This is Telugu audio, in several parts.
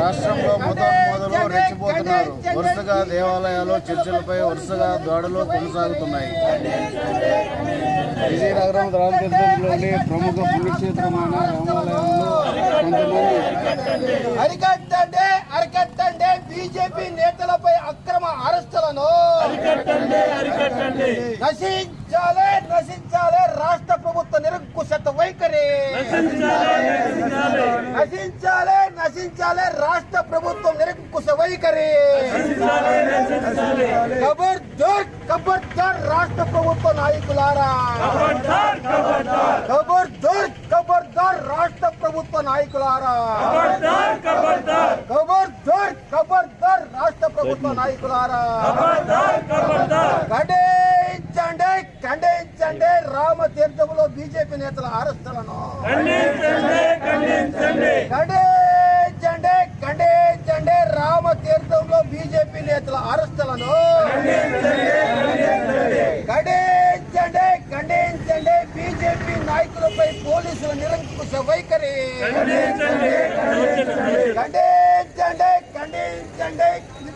రాష్ట్రంలో మొదలు రెచ్చిపోతున్నారు. వరుసగా దేవాలయాలు చర్చిలపై వరుసగా దాడులు కొనసాగుతున్నాయి. విజయనగరం రామతీర్థంలోని ప్రముఖ పుణ్యక్షేత్రమైన రామాలయంలో కొంతమంది బీజేపీ నేతలపై అక్రమ అరెస్టులను నశించాలి నశించాలి రాష్ట్ర ప్రభుత్వ నిరంకుశత వైఖరి. నశించాలి నశించాలి. రాష్ట్ర ప్రభుత్వం నిరంకుశ వైఖరి. ఖబర్దార్ ఖబర్దార్ రాష్ట్ర ప్రభుత్వ నాయకులారా ఖబర్దార్ ఖబర్దార్ రాష్ట్ర ప్రభుత్వ నాయకులారా ఖబర్దార్ ఖబర్దార్ రాష్ట్ర ప్రభుత్వ నాయకులారా ఖండించండి ఖండించండి రామతీర్థంలో బీజేపీ నేతల అరెస్టులను ఖండించండి ఖండించండి. రామతీర్థంలో బీజేపీ నేతల అరెస్టులను బీజేపీ నాయకులపై పోలీసుల నిరంకుశ వైఖరి. ఖండించండి ఖండించండి.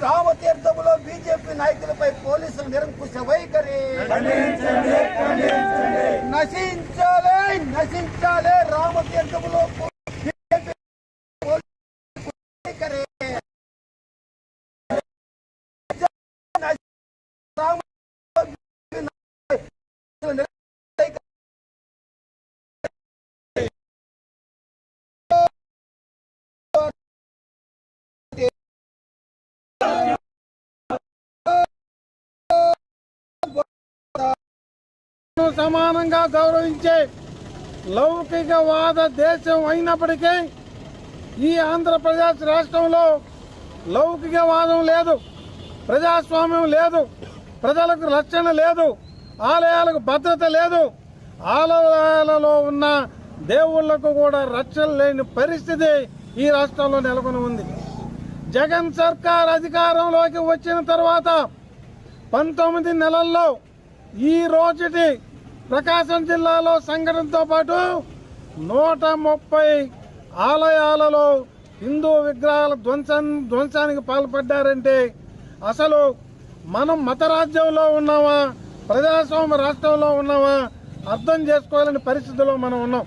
రామతీర్థములో బీజేపీ నాయకులపై పోలీసుల నిరంకుశ వైఖరి. నశించాలి నశించాలి రామతీర్థములో సమానంగా గౌరవించే లౌకికవాద దేశం అయినప్పటికీ ఈ ఆంధ్రప్రదేశ్ రాష్ట్రంలో లౌకికవాదం లేదు ప్రజాస్వామ్యం లేదు ప్రజలకు రక్షణ లేదు ఆలయాలకు భద్రత లేదు ఆలయాలలో ఉన్న దేవుళ్ళకు కూడా రక్షణ లేని పరిస్థితి ఈ రాష్ట్రంలో నెలకొని ఉంది. జగన్ సర్కార్ అధికారంలోకి వచ్చిన తర్వాత పంతొమ్మిది నెలల్లో ఈ రోజుటి ప్రకాశం జిల్లాలో సంఘటనతో పాటు నూట ముప్పై ఆలయాలలో హిందూ విగ్రహాల ధ్వంసం ధ్వంసానికి పాల్పడ్డారంటే అసలు మనం మత రాజ్యంలో ఉన్నామా? ప్రజాస్వామ్య రాష్ట్రంలో ఉన్నామా? అర్థం చేసుకోవాలని పరిస్థితిలో మనం ఉన్నాం.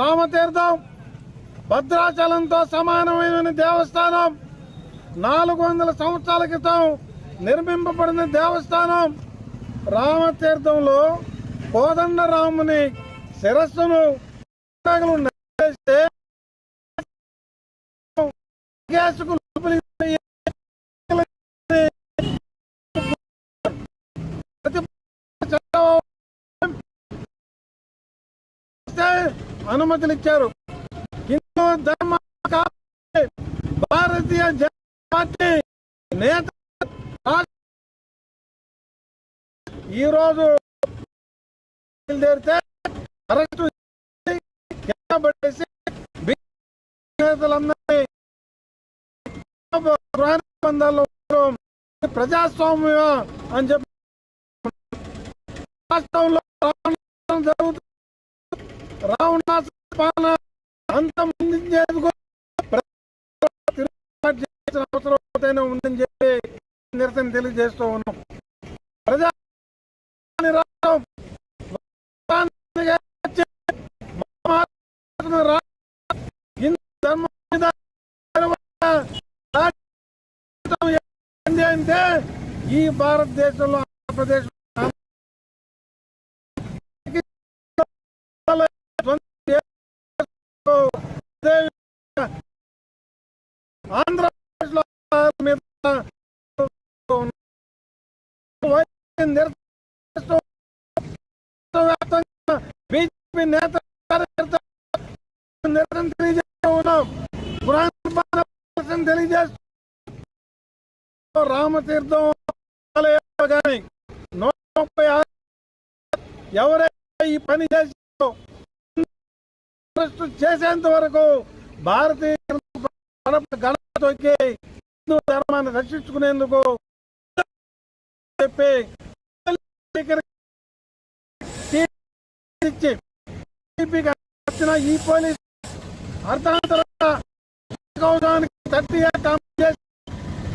రామతీర్థం భద్రాచలంతో సమానమైన దేవస్థానం. నాలుగు వందల సంవత్సరాల క్రితం నిర్మింపబడిన దేవస్థానం రామతీర్థంలో కోదండ రాముని శిరస్సును అనుమతులు ఇచ్చారు హిందూ ధర్మ భారతీయ జనతా పార్టీ నేత ఈరోజు బయలుదేరితే పడేసి నేతలందరినీ ప్రజాస్వామ్యం అని చెప్పి రాష్ట్రంలో జరుగుతుంది. అవసరం ఉందని చెప్పి నిరసన తెలియజేస్తూ ఉన్నాం. ప్రజా రాష్ట్రం రాష్ట్రానికి వచ్చే మహారాష్ట్ర రాష్ట్రం హిందూ ధర్మం మీద రాష్ట్రం ఏంటి అంటే ఈ భారతదేశంలో ఆంధ్రప్రదేశ్ ఆంధ్రప్రదేశ్లో మీద వ్యాప్తంగా బీజేపీ నేత కార్యకర్త నిరసన తెలియజేస్తూ ఉన్నాం పురాణ తెలియజేస్తూ రామతీర్థం కానీ నూట ఎవరైతే ఈ పని చేసిందో చేసేంత వరకు భారతీయ హిందూ ధర్మాన్ని రక్షించుకునేందుకు చెప్పి వచ్చిన ఈ పోలీస్ అర్థాంతరంగా థర్టీ ఎయిట్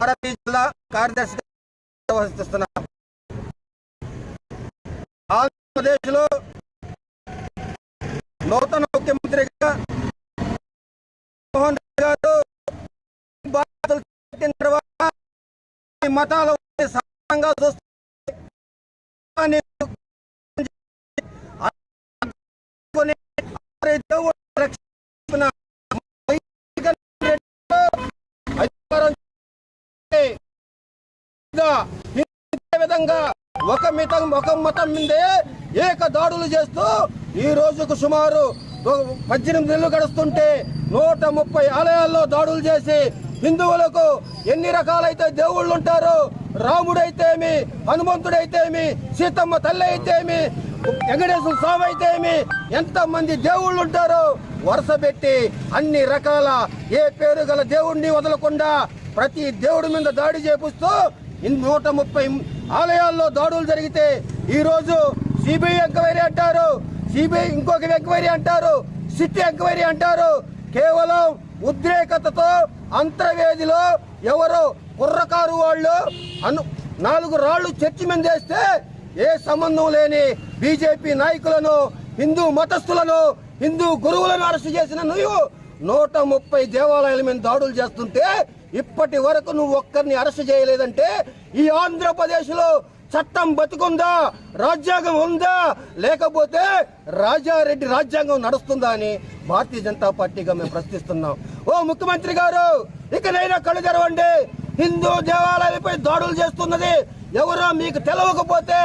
భారతీయ జిల్లా కార్యదర్శిగా ఆంధ్రప్రదేశ్లో నూతన ముఖ్యమంత్రిగా మోహన్ రెడ్డి గారు బాధ్యతలు చేపట్టిన తర్వాత మతాల సమానంగా చూస్తే దేవుడు ఇదే విధంగా ఒక మితం ఒక మతం మీదే ఏక దాడులు చేస్తూ ఈ రోజుకు సుమారు పద్దెనిమిది నెలలు గడుస్తుంటే నూట ముప్పై ఆలయాల్లో దాడులు చేసి హిందువులకు ఎన్ని రకాలైతే దేవుళ్ళు ఉంటారో రాముడైతేమి హనుమంతుడైతేమి సీతమ్మ తల్లి అయితేమి వెంకటేశ్వర స్వామి అయితేమి ఎంత మంది దేవుళ్ళు ఉంటారో వరుస పెట్టి అన్ని రకాల ఏ పేరు గల దేవుణ్ణి వదలకుండా ప్రతి దేవుడి మీద దాడి చేపిస్తూ నూట ముప్పై ఆలయాల్లో దాడులు జరిగితే ఈ రోజు సిబిఐ ఎంక్వైరీ అంటారు. సిబిఐ ఇంకొక ఎంక్వైరీ అంటారు. సిటీ ఎంక్వైరీ అంటారు. కేవలం ఉద్రేకతతో అంతర్వేదిలో ఎవరో కుర్రకారు వాళ్ళు అను నాలుగు రాళ్ళు చర్చి మిందేస్తే ఏ సంబంధం లేని బీజేపీ నాయకులను హిందూ మతస్థులను హిందూ గురువులను అరెస్ట్ చేసిన నువ్వు నూట ముప్పై దేవాలయాల మీద దాడులు చేస్తుంటే ఇప్పటి వరకు నువ్వు ఒక్కరిని అరెస్ట్ చేయలేదంటే ఈ ఆంధ్రప్రదేశ్లో చట్టం బతుకుందా? రాజ్యాంగం ఉందా? లేకపోతే రాజారెడ్డి రాజ్యాంగం నడుస్తుందా అని భారతీయ జనతా పార్టీగా మేము ప్రశ్నిస్తున్నాం. ఓ ముఖ్యమంత్రి గారు ఇకనైనా కళ్ళు తెరవండి. హిందూ దేవాలయాలపై దాడులు చేస్తున్నది ఎవరో మీకు తెలవకపోతే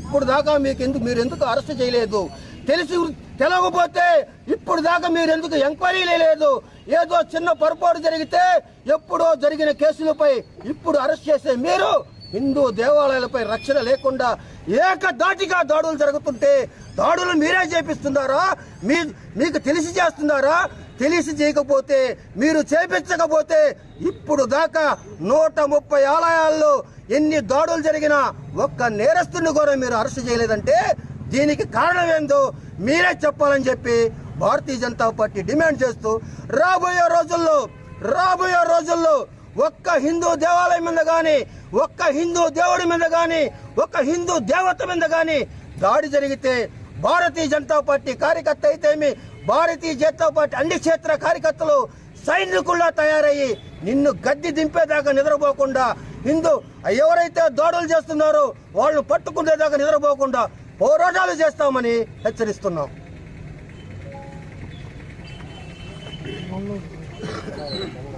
ఇప్పుడు దాకా మీకు ఎందుకు మీరు ఎందుకు అరెస్ట్ చేయలేదు? తెలిసి తెలవకపోతే ఇప్పుడు దాకా మీరు ఎందుకు ఎంక్వైరీ లేదు? ఏదో చిన్న పొరపాటు జరిగితే ఎప్పుడో జరిగిన కేసులపై ఇప్పుడు అరెస్ట్ చేసే మీరు హిందూ దేవాలయాలపై రక్షణ లేకుండా ఏకదాటిగా దాడులు జరుగుతుంటే దాడులు మీరే చేపిస్తున్నారా? మీ మీకు తెలిసి చేస్తున్నారా? తెలిసి చేయకపోతే మీరు చేపించకపోతే ఇప్పుడు దాకా నూట ముప్పై ఆలయాల్లో ఎన్ని దాడులు జరిగినా ఒక్క నేరస్తుని కూడా మీరు అరెస్ట్ చేయలేదంటే దీనికి కారణం ఏందో మీరే చెప్పాలని చెప్పి భారతీయ జనతా పార్టీ డిమాండ్ చేస్తూ రాబోయే రోజుల్లో రాబోయే రోజుల్లో ఒక్క హిందూ దేవాలయం మీద కానీ ఒక్క హిందూ దేవుడి మీద కానీ ఒక్క హిందూ దేవత మీద కానీ దాడి జరిగితే భారతీయ జనతా పార్టీ కార్యకర్త అయితేమి భారతీయ జనతా పార్టీ అన్ని క్షేత్ర కార్యకర్తలు సైనికుల్లా తయారయ్యి నిన్ను గద్ది దింపేదాకా నిద్రపోకుండా హిందూ ఎవరైతే దాడులు చేస్తున్నారో వాళ్ళు పట్టుకునేదాకా నిద్రపోకుండా పోరాటాలు చేస్తామని హెచ్చరిస్తున్నాం.